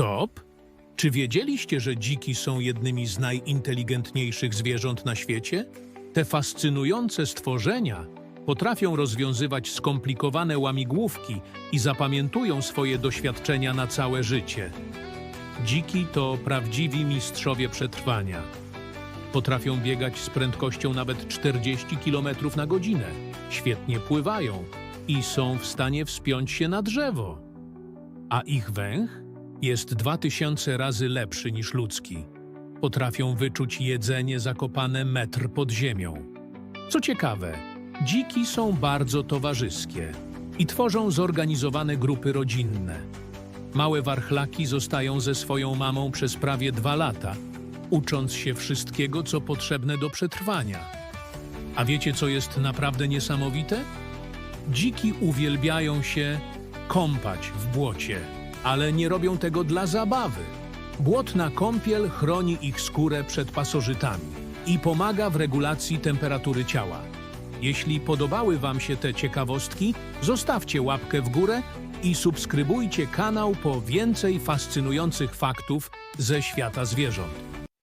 Stop! Czy wiedzieliście, że dziki są jednymi z najinteligentniejszych zwierząt na świecie? Te fascynujące stworzenia potrafią rozwiązywać skomplikowane łamigłówki i zapamiętują swoje doświadczenia na całe życie. Dziki to prawdziwi mistrzowie przetrwania. Potrafią biegać z prędkością nawet 40 km na godzinę, świetnie pływają i są w stanie wspiąć się na drzewo. A ich węch jest 2000 razy lepszy niż ludzki. Potrafią wyczuć jedzenie zakopane metr pod ziemią. Co ciekawe, dziki są bardzo towarzyskie i tworzą zorganizowane grupy rodzinne. Małe warchlaki zostają ze swoją mamą przez prawie dwa lata, ucząc się wszystkiego, co potrzebne do przetrwania. A wiecie, co jest naprawdę niesamowite? Dziki uwielbiają się kąpać w błocie, ale nie robią tego dla zabawy. Błotna kąpiel chroni ich skórę przed pasożytami i pomaga w regulacji temperatury ciała. Jeśli podobały Wam się te ciekawostki, zostawcie łapkę w górę i subskrybujcie kanał po więcej fascynujących faktów ze świata zwierząt.